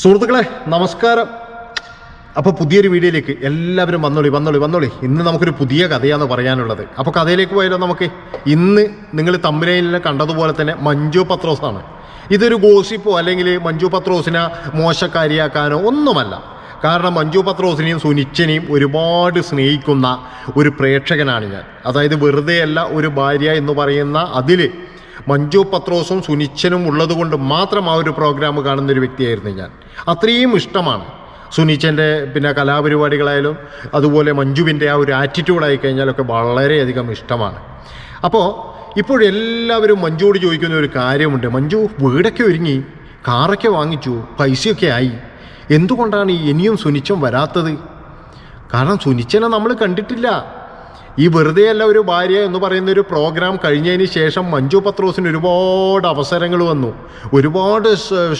സുഹൃത്തുക്കളെ നമസ്കാരം. അപ്പോൾ പുതിയൊരു വീഡിയോയിലേക്ക് എല്ലാവരും വന്നോളി വന്നോളി വന്നോളി. ഇന്ന് നമുക്കൊരു പുതിയ കഥയാണ് പറയാനുള്ളത്. അപ്പോൾ കഥയിലേക്ക് പോയാലോ നമുക്ക്? ഇന്ന് നിങ്ങൾ തമ്പനയിൽ കണ്ടതുപോലെ തന്നെ മഞ്ജു പത്രോസാണ്. ഇതൊരു ഗോസിപ്പോ അല്ലെങ്കിൽ മഞ്ജു പത്രോസിനെ മോശക്കാരിയാക്കാനോ ഒന്നുമല്ല. കാരണം മഞ്ജു പത്രോസിനെയും സുനിച്ചനെയും ഒരുപാട് സ്നേഹിക്കുന്ന ഒരു പ്രേക്ഷകനാണ് ഞാൻ. അതായത് വെറുതെയല്ല ഒരു ഭാര്യ എന്ന് പറയുന്ന അതിൽ മഞ്ജു പത്രോസും സുനിച്ചനും ഉള്ളതുകൊണ്ട് മാത്രം ആ ഒരു പ്രോഗ്രാം കാണുന്നൊരു വ്യക്തിയായിരുന്നു ഞാൻ. അത്രയും ഇഷ്ടമാണ് സുനിച്ചന്റെ പിന്നെ കലാപരിപാടികളായാലും അതുപോലെ മഞ്ജുവിന്റെ ആ ഒരു ആറ്റിറ്റ്യൂഡായി കഴിഞ്ഞാലൊക്കെ വളരെയധികം ഇഷ്ടമാണ്. അപ്പോൾ ഇപ്പോഴെല്ലാവരും മഞ്ജുവോട് ചോദിക്കുന്ന ഒരു കാര്യമുണ്ട്. മഞ്ജു വീടൊക്കെ ഒരുങ്ങി കാറൊക്കെ വാങ്ങിച്ചു പൈസയൊക്കെ ആയി. എന്തുകൊണ്ടാണ് ഇനിയും സുനിച്ചം വരാത്തത്? കാരണം സുനിച്ചനെ നമ്മൾ കണ്ടിട്ടില്ല. ഈ വെറുതെയല്ല ഒരു ഭാര്യ എന്ന് പറയുന്ന ഒരു പ്രോഗ്രാം കഴിഞ്ഞതിന് ശേഷം മഞ്ജു പത്രോസിന് ഒരുപാട് അവസരങ്ങൾ വന്നു. ഒരുപാട്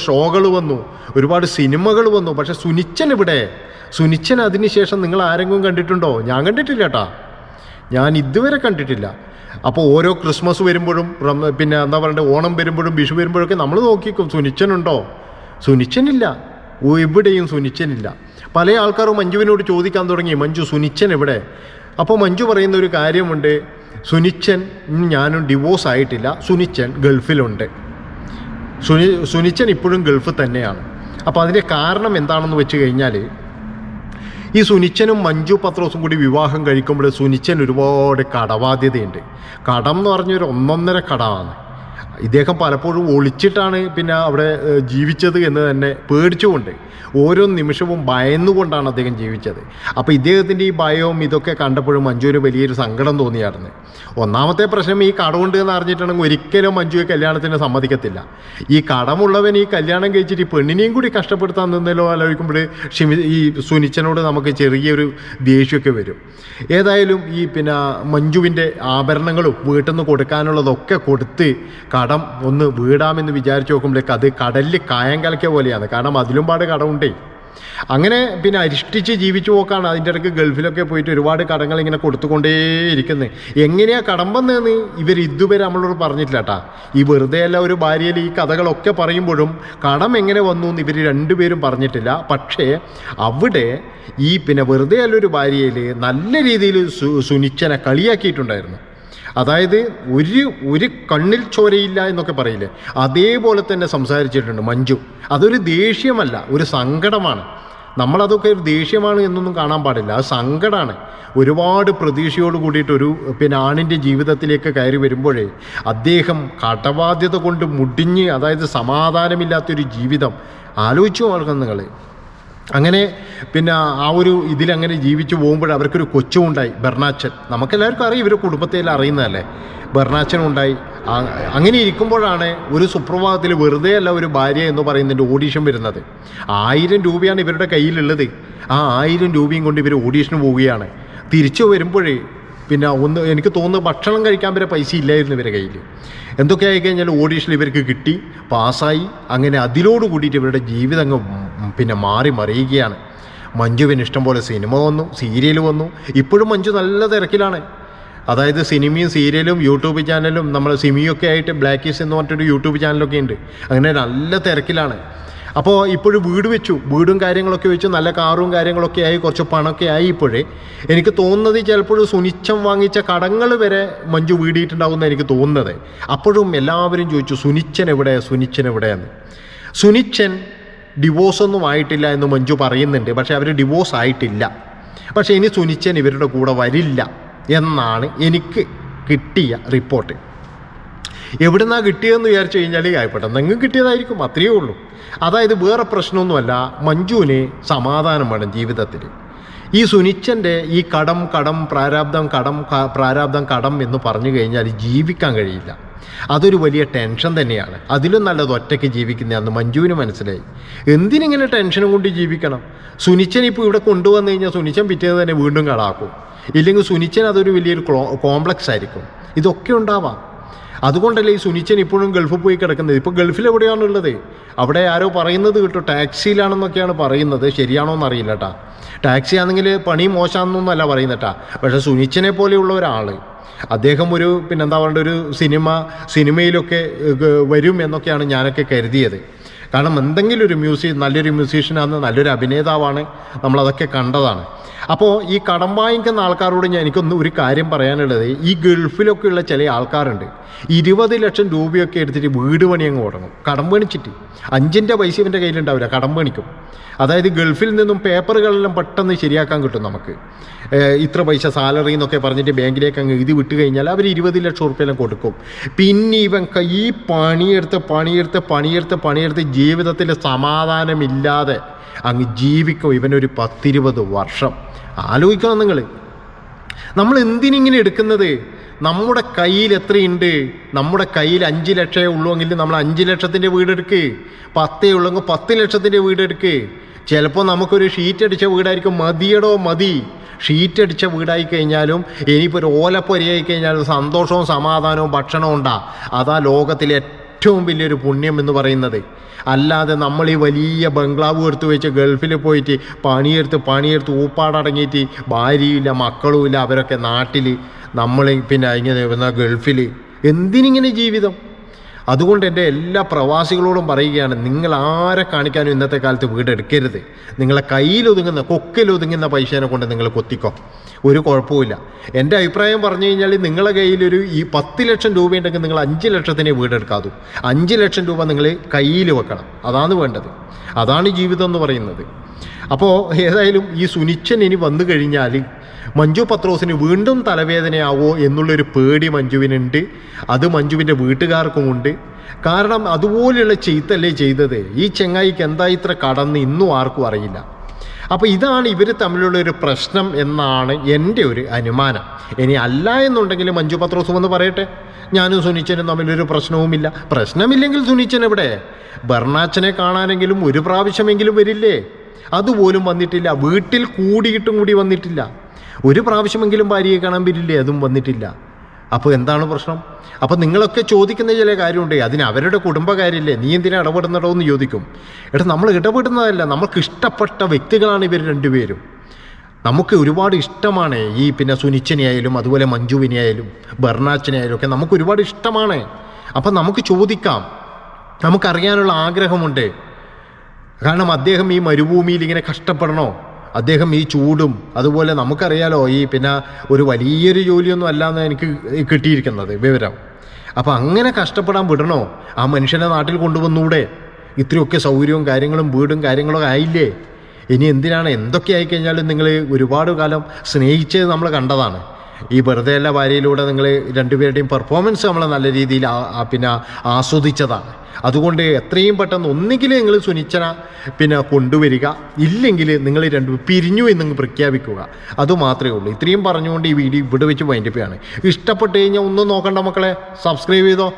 ഷോകൾ വന്നു. ഒരുപാട് സിനിമകൾ വന്നു. പക്ഷെ സുനിച്ചൻ ഇവിടെ സുനിച്ചൻ അതിന് ശേഷം നിങ്ങൾ ആരെങ്കിലും കണ്ടിട്ടുണ്ടോ? ഞാൻ കണ്ടിട്ടില്ല കേട്ടാ ഞാൻ ഇതുവരെ കണ്ടിട്ടില്ല. അപ്പോൾ ഓരോ ക്രിസ്മസ് വരുമ്പോഴും പിന്നെ എന്താ പറയുക ഓണം വരുമ്പോഴും വിഷു വരുമ്പോഴൊക്കെ നമ്മൾ നോക്കിക്കും സുനിച്ചനുണ്ടോ സുനിച്ചനില്ല. എവിടെയും സുനിച്ചനില്ല. പല ആൾക്കാരും മഞ്ജുവിനോട് ചോദിക്കാൻ തുടങ്ങി മഞ്ജു സുനിച്ചൻ എവിടെ? അപ്പോൾ മഞ്ജു പറയുന്ന ഒരു കാര്യമുണ്ട്. സുനിച്ചൻ ഞാനും ഡിവോഴ്സ് ആയിട്ടില്ല. സുനിച്ചൻ ഗൾഫിലുണ്ട്. സുനി സുനിച്ചൻ ഇപ്പോഴും ഗൾഫ് തന്നെയാണ്. അപ്പോൾ അതിന്റെ കാരണം എന്താണെന്ന് വെച്ച് കഴിഞ്ഞാൽ ഈ സുനിച്ചനും മഞ്ജു പത്രോസും കൂടി വിവാഹം കഴിക്കുമ്പോൾ സുനിച്ചൻ ഒരുപാട് കടബാധ്യതയുണ്ട്. കടം എന്ന് പറഞ്ഞൊരു ഒന്നൊന്നര കടമാണ്. ഇദ്ദേഹം പലപ്പോഴും ഒളിച്ചിട്ടാണ് പിന്നെ അവിടെ ജീവിച്ചത് എന്ന് തന്നെ പേടിച്ചുകൊണ്ട് ഓരോ നിമിഷവും ഭയന്നുകൊണ്ടാണ് അദ്ദേഹം ജീവിച്ചത്. അപ്പോൾ ഇദ്ദേഹത്തിന്റെ ഈ ഭയവും ഇതൊക്കെ കണ്ടപ്പോഴും മഞ്ജുവിന് വലിയൊരു സങ്കടം തോന്നിയായിരുന്നു. ഒന്നാമത്തെ പ്രശ്നം ഈ കടമുണ്ട് എന്ന് അറിഞ്ഞിട്ടുണ്ടെങ്കിൽ ഒരിക്കലും മഞ്ജുവെ കല്യാണത്തിന് സമ്മതിക്കത്തില്ല. ഈ കടമുള്ളവൻ ഈ കല്യാണം കഴിച്ചിട്ട് ഈ പെണ്ണിനെയും കൂടി കഷ്ടപ്പെടുത്താൻ നിന്നല്ലോ ആലോചിക്കുമ്പോൾ ഷിമി ഈ സുനിച്ചനോട് നമുക്ക് ചെറിയൊരു ദേഷ്യമൊക്കെ വരും. ഏതായാലും ഈ പിന്നെ മഞ്ജുവിന്റെ ആഭരണങ്ങളും വീട്ടിൽ നിന്ന് കൊടുക്കാനുള്ളതൊക്കെ കൊടുത്ത് കടം ഒന്ന് വീടാമെന്ന് വിചാരിച്ച് നോക്കുമ്പോഴേക്ക് അത് കടലിൽ കായം കലക്കിയ പോലെയാണ്. കാരണം അതിലും പാട് കടമുണ്ടേ. അങ്ങനെ പിന്നെ അരിഷ്ടിച്ച് ജീവിച്ചു പോക്കാണ്. അതിന്റെ ഇടയ്ക്ക് ഗൾഫിലൊക്കെ പോയിട്ട് ഒരുപാട് കടങ്ങൾ ഇങ്ങനെ കൊടുത്തുകൊണ്ടേയിരിക്കുന്നത് എങ്ങനെയാണ് കടം വന്നതെന്ന് ഇവർ ഇതുവരെ നമ്മളോട് പറഞ്ഞിട്ടില്ല കേട്ടാ ഈ വെറുതെ അല്ല ഒരു ഭാര്യയിൽ ഈ കഥകളൊക്കെ പറയുമ്പോഴും കടം എങ്ങനെ വന്നു എന്ന് ഇവർ രണ്ടുപേരും പറഞ്ഞിട്ടില്ല. പക്ഷേ അവിടെ ഈ പിന്നെ വെറുതെ അല്ല ഒരു ഭാര്യയിൽ നല്ല രീതിയിൽ സുനിച്ചനെ കളിയാക്കിയിട്ടുണ്ടായിരുന്നു. അതായത് ഒരു ഒരു കണ്ണിൽ ചോരയില്ല എന്നൊക്കെ പറയില്ലേ? അതേപോലെ തന്നെ സംസാരിച്ചിട്ടുണ്ട് മഞ്ജു. അതൊരു ദേഷ്യമല്ല ഒരു സങ്കടമാണ്. നമ്മളതൊക്കെ ഒരു ദേഷ്യമാണ് എന്നൊന്നും കാണാൻ പാടില്ല. അത് സങ്കടമാണ് ഒരുപാട് പ്രതീക്ഷയോട് കൂടിയിട്ട് ഒരു പിന്നെ ആണിന്റെ ജീവിതത്തിലേക്ക് കയറി വരുമ്പോഴേ അദ്ദേഹം കടബാധ്യത കൊണ്ട് മുടിഞ്ഞ് അതായത് സമാധാനമില്ലാത്തൊരു ജീവിതം. ആലോചിച്ചു നോക്കണം നിങ്ങൾ അങ്ങനെ പിന്നെ ആ ഒരു ഇതിലങ്ങനെ ജീവിച്ചു പോകുമ്പോൾ അവർക്കൊരു കൊച്ചുമുണ്ടായി ബെർണാച്ചൻ. നമുക്കെല്ലാവർക്കും അറിയാം ഇവരുടെ കുടുംബത്തെല്ലാം അറിയുന്നതല്ലേ? ബെർണാച്ചനുണ്ടായി. അങ്ങനെ ഇരിക്കുമ്പോഴാണ് ഒരു സുപ്രഭാതത്തിൽ വെറുതെ അല്ല ഒരു ഭാര്യ എന്ന് പറയുന്നതിന്റെ ഓഡീഷൻ വരുന്നത്. ആയിരം രൂപയാണ് ഇവരുടെ കയ്യിലുള്ളത്. ആ ആയിരം രൂപയും കൊണ്ട് ഇവർ ഓഡീഷന് പോവുകയാണ്. തിരിച്ചു വരുമ്പോഴേ പിന്നെ ഒന്ന് എനിക്ക് തോന്നുന്നു ഭക്ഷണം കഴിക്കാൻ വരെ പൈസ ഇല്ലായിരുന്നു ഇവരുടെ കയ്യിൽ എന്തൊക്കെ ആയി കഴിഞ്ഞാൽ ഓഡീഷനിൽ ഇവർക്ക് കിട്ടി പാസ്സായി. അങ്ങനെ അതിലോട് കൂടിയിട്ട് ഇവരുടെ ജീവിതം അങ്ങ് പിന്നെ മാറി മറിയുകയാണ്. മഞ്ജുവിന് ഇഷ്ടം പോലെ സിനിമ വന്നു സീരിയൽ വന്നു. ഇപ്പോഴും മഞ്ജു നല്ല തിരക്കിലാണ്. അതായത് സിനിമയും സീരിയലും യൂട്യൂബ് ചാനലും നമ്മൾ സിമിയൊക്കെ ആയിട്ട് ബ്ലാക്കീസ് എന്ന് പറഞ്ഞിട്ടൊരു യൂട്യൂബ് ചാനലൊക്കെ ഉണ്ട്. അങ്ങനെ നല്ല തിരക്കിലാണ്. അപ്പോൾ ഇപ്പോഴും വീട് വെച്ചു. വീടും കാര്യങ്ങളൊക്കെ വെച്ചു. നല്ല കാറും കാര്യങ്ങളൊക്കെ ആയി. കുറച്ച് പണമൊക്കെ ആയി ഇപ്പോഴേ. എനിക്ക് തോന്നുന്നത് ചിലപ്പോഴും സുനിച്ചം വാങ്ങിച്ച കടങ്ങൾ വരെ മഞ്ജു വീടിയിട്ടുണ്ടാവുമെന്ന് എനിക്ക് തോന്നുന്നത്. അപ്പോഴും എല്ലാവരും ചോദിച്ചു സുനിച്ചൻ എവിടെ? സുനിച്ചൻ എവിടെയെന്ന്? സുനിച്ചൻ ഡിവോഴ്സൊന്നും ആയിട്ടില്ല എന്ന് മഞ്ജു പറയുന്നുണ്ട്. പക്ഷേ അവർ ഡിവോഴ്സ് ആയിട്ടില്ല. പക്ഷേ ഇനി സുനിച്ചൻ ഇവരുടെ കൂടെ വരില്ല എന്നാണ് എനിക്ക് കിട്ടിയ റിപ്പോർട്ട്. എവിടുന്നാ കിട്ടിയതെന്ന് വിചാരിച്ചു കഴിഞ്ഞാൽ ആയിക്കോട്ടെ നിങ്ങൾ കിട്ടിയതായിരിക്കും അത്രയേ ഉള്ളൂ. അതായത് വേറെ പ്രശ്നമൊന്നുമല്ല മഞ്ജുവിന് സമാധാനം വേണം ജീവിതത്തിൽ ഈ സുനിച്ചന്റെ ഈ കടം കടം പ്രാരാബ്ദം കടം പ്രാരാബ്ദം കടം എന്ന് പറഞ്ഞു കഴിഞ്ഞാൽ ജീവിക്കാൻ കഴിയില്ല. അതൊരു വലിയ ടെൻഷൻ തന്നെയാണ്. അതിലും നല്ലത് ഒറ്റയ്ക്ക് ജീവിക്കുന്നതാണെന്ന് മഞ്ജുവിന് മനസ്സിലായി. എന്തിനിങ്ങനെ ടെൻഷനും കൊണ്ട് ജീവിക്കണം? സുനിച്ചൻ ഇപ്പോൾ ഇവിടെ കൊണ്ടുവന്നു കഴിഞ്ഞാൽ സുനിച്ചൻ പിറ്റേന്ന് തന്നെ വീണ്ടും കളാക്കും. ഇല്ലെങ്കിൽ സുനിച്ചൻ അതൊരു വലിയൊരു കോംപ്ലക്സ് ആയിരിക്കും. ഇതൊക്കെ ഉണ്ടാവാം. അതുകൊണ്ടല്ലേ ഈ സുനിച്ചൻ ഇപ്പോഴും ഗൾഫിൽ പോയി കിടക്കുന്നത്? ഇപ്പോൾ ഗൾഫിൽ എവിടെയാണുള്ളത് അവിടെ ആരോ പറയുന്നത് കേട്ടോ ടാക്സിയിലാണെന്നൊക്കെയാണ് പറയുന്നത്. ശരിയാണോ എന്നറിയില്ല കേട്ടാ ടാക്സി ആണെങ്കിൽ പണി മോശമാണെന്നൊന്നല്ല പറയുന്നത് കേട്ടാ പക്ഷേ സുനിച്ചനെ പോലെയുള്ള ഒരാൾ അദ്ദേഹം ഒരു പിന്നെന്താ പറയേണ്ട ഒരു സിനിമ സിനിമയിലൊക്കെ വരും എന്നൊക്കെയാണ് ഞാനൊക്കെ കരുതിയത്. കാരണം എന്തെങ്കിലും ഒരു മ്യൂസിക് നല്ലൊരു മ്യൂസീഷ്യനാണ് നല്ലൊരു അഭിനേതാവാണ് നമ്മളതൊക്കെ കണ്ടതാണ്. അപ്പോൾ ഈ കടം വാങ്ങിക്കുന്ന ആൾക്കാരോട് ഞാൻ എനിക്കൊന്ന് ഒരു കാര്യം പറയാനുള്ളത്. ഈ ഗൾഫിലൊക്കെയുള്ള ചില ആൾക്കാരുണ്ട്. ഇരുപത് ലക്ഷം രൂപയൊക്കെ എടുത്തിട്ട് വീട് പണി അങ്ങ് തുടങ്ങും. കടം പണിച്ചിട്ട് അഞ്ചിന്റെ പൈസ ഇവന്റെ കയ്യിലുണ്ടാവില്ല. കടം പണിക്കും അതായത് ഗൾഫിൽ നിന്നും പേപ്പറുകളെല്ലാം പെട്ടെന്ന് ശരിയാക്കാൻ കിട്ടും നമുക്ക്. ഇത്ര പൈസ സാലറി എന്നൊക്കെ പറഞ്ഞിട്ട് ബാങ്കിലേക്ക് അങ്ങ് എഴുതി വിട്ട് കഴിഞ്ഞാൽ അവർ ഇരുപത് ലക്ഷം റുപ്യെല്ലാം കൊടുക്കും. പിന്നെ ഇവൻ ഈ പണിയെടുത്ത് പണിയെടുത്ത് പണിയെടുത്ത് പണിയെടുത്ത് ജീവിതത്തിൽ സമാധാനമില്ലാതെ അങ്ങ് ജീവിക്കും ഇവനൊരു പത്തിരുപത് വർഷം. ആലോചിക്കണം നിങ്ങൾ നമ്മൾ എന്തിനിങ്ങനെ എടുക്കുന്നത്? നമ്മുടെ കയ്യിൽ എത്രയുണ്ട്? നമ്മുടെ കയ്യിൽ അഞ്ച് ലക്ഷമേ ഉള്ളൂ എങ്കിൽ നമ്മൾ അഞ്ച് ലക്ഷത്തിന്റെ വീടെടുക്ക് പത്തേ ഉള്ളെങ്കിൽ പത്ത് ലക്ഷത്തിന്റെ വീടെടുക്ക് ചിലപ്പോൾ നമുക്കൊരു ഷീറ്റ് അടിച്ച വീടായിരിക്കും മതിയടോ മതി. ഷീറ്റ് അടിച്ച വീടായി കഴിഞ്ഞാലും ഇനിയിപ്പോൾ ഒരു ഓലപ്പൊരിയായി കഴിഞ്ഞാലും സന്തോഷവും സമാധാനവും ഭക്ഷണവും ഉണ്ടാ. അതാ ലോകത്തിലെ ഏറ്റവും വലിയൊരു പുണ്യം എന്ന് പറയുന്നത്. അല്ലാതെ നമ്മൾ ഈ വലിയ ബംഗ്ലാവ് എടുത്ത് വെച്ച് ഗൾഫിൽ പോയിട്ട് പണിയെടുത്ത് പണിയെടുത്ത് ഊപ്പാടടങ്ങിയിട്ട് ഭാര്യയില്ല മക്കളുമില്ല അവരൊക്കെ നാട്ടിൽ നമ്മൾ പിന്നെ ഇങ്ങനെ ഗൾഫിൽ എന്തിനിങ്ങനെ ജീവിതം? അതുകൊണ്ട് എന്റെ എല്ലാ പ്രവാസികളോടും പറയുകയാണ് നിങ്ങൾ ആരെ കാണിക്കാനും ഇന്നത്തെ കാലത്ത് വീടെടുക്കരുത് നിങ്ങളെ കയ്യിലൊതുങ്ങുന്ന കൊക്കിലൊതുങ്ങുന്ന പൈസേനെ കൊണ്ട് നിങ്ങൾ കൊത്തിക്കോ. ഒരു കുഴപ്പമില്ല എന്റെ അഭിപ്രായം പറഞ്ഞു കഴിഞ്ഞാൽ നിങ്ങളെ കയ്യിലൊരു ഈ പത്ത് ലക്ഷം രൂപ ഉണ്ടെങ്കിൽ നിങ്ങൾ അഞ്ച് ലക്ഷത്തിന് വീടെടുക്കാതു അഞ്ച് ലക്ഷം രൂപ നിങ്ങൾ കയ്യിൽ വെക്കണം. അതാണ് വേണ്ടത്. അതാണ് ജീവിതം എന്ന് പറയുന്നത്. അപ്പോൾ ഏതായാലും ഈ സുനിച്ചൻ ഇനി വന്നു കഴിഞ്ഞാൽ മഞ്ജു പത്രോസിന് വീണ്ടും തലവേദനയാവോ എന്നുള്ളൊരു പേടി മഞ്ജുവിനുണ്ട്. അത് മഞ്ജുവിന്റെ വീട്ടുകാർക്കുമുണ്ട്. കാരണം അതുപോലെയുള്ള ചെയ്ത്തല്ലേ ചെയ്തത്. ഈ ചെങ്ങായിക്ക് എന്താ ഇത്ര കടന്ന് ഇന്നും ആർക്കും അറിയില്ല. അപ്പോൾ ഇതാണ് ഇവർ തമ്മിലുള്ള ഒരു പ്രശ്നം എന്നാണ് എന്റെ ഒരു അനുമാനം. ഇനി അല്ല എന്നുണ്ടെങ്കിൽ മഞ്ജു പത്രോസ് എന്ന് പറയട്ടെ. ഞാനും സുനിച്ചനും തമ്മിലൊരു പ്രശ്നവുമില്ല. പ്രശ്നമില്ലെങ്കിൽ സുനിച്ചൻ എവിടെ? ബർണാച്ചനെ കാണാനെങ്കിലും ഒരു പ്രാവശ്യമെങ്കിലും വരില്ലേ? അതുപോലും വന്നിട്ടില്ല. വീട്ടിൽ കൂടിയിട്ടും കൂടി വന്നിട്ടില്ല. ഒരു പ്രാവശ്യമെങ്കിലും ഭാര്യയെ കാണാൻ പറ്റില്ലേ അതും വന്നിട്ടില്ല. അപ്പോൾ എന്താണ് പ്രശ്നം? അപ്പോൾ നിങ്ങളൊക്കെ ചോദിക്കുന്ന ചില കാര്യമുണ്ട് അതിന് അവരുടെ കുടുംബകാര്യമില്ലേ നീ എന്തിനാ ഇടപെടുന്നടോ എന്ന് ചോദിക്കും. എടാ നമ്മൾ ഇടപെടുന്നതല്ല നമുക്ക് ഇഷ്ടപ്പെട്ട വ്യക്തികളാണ് ഇവർ രണ്ടുപേരും. നമുക്ക് ഒരുപാട് ഇഷ്ടമാണ് ഈ പിന്നെ സുനിച്ചനെ ആയാലും അതുപോലെ മഞ്ജുവിനെ ആയാലും ബർണാച്ചനെ ആയാലും ഒക്കെ നമുക്ക് ഒരുപാട് ഇഷ്ടമാണ്. അപ്പം നമുക്ക് ചോദിക്കാം. നമുക്കറിയാനുള്ള ആഗ്രഹമുണ്ട്. കാരണം അദ്ദേഹം ഈ മരുഭൂമിയിൽ ഇങ്ങനെ കഷ്ടപ്പെടണോ? അദ്ദേഹം ഈ ചൂടും അതുപോലെ നമുക്കറിയാലോ ഈ പിന്നെ ഒരു വലിയൊരു ജോലിയൊന്നും അല്ലാന്ന് എനിക്ക് കിട്ടിയിരിക്കുന്നത് വിവരം. അപ്പോൾ അങ്ങനെ കഷ്ടപ്പെടാൻ വിടണോ? ആ മനുഷ്യനെ നാട്ടിൽ കൊണ്ടുവന്നൂടെ? ഇത്രയൊക്കെ സൗകര്യവും കാര്യങ്ങളും വീടും കാര്യങ്ങളൊക്കെ ആയില്ലേ? ഇനി എന്തിനാണ്? എന്തൊക്കെ ആയിക്കഴിഞ്ഞാലും നിങ്ങൾ ഒരുപാട് കാലം സ്നേഹിച്ചത് നമ്മൾ കണ്ടതാണ്. ഈ വെറുതെ അല്ല വാരിയിലൂടെ നിങ്ങൾ രണ്ടുപേരുടെയും പെർഫോമൻസ് നമ്മൾ നല്ല രീതിയിൽ പിന്നെ ആസ്വദിച്ചതാണ്. അതുകൊണ്ട് എത്രയും പെട്ടെന്ന് ഒന്നുകിൽ നിങ്ങൾ സുനിച്ചന പിന്നെ കൊണ്ടുവരിക ഇല്ലെങ്കിൽ നിങ്ങൾ രണ്ടു പിരിഞ്ഞു എന്ന് പ്രഖ്യാപിക്കുക. അതുമാത്രമേ ഉള്ളൂ. ഇത്രയും പറഞ്ഞുകൊണ്ട് ഈ വീഡിയോ ഇവിടെ വെച്ച് വൈൻഡപ്പ് ചെയ്യാണ്. ഇഷ്ടപ്പെട്ട് കഴിഞ്ഞാൽ ഒന്നും നോക്കണ്ട മക്കളെ. സബ്സ്ക്രൈബ് ചെയ്തോ.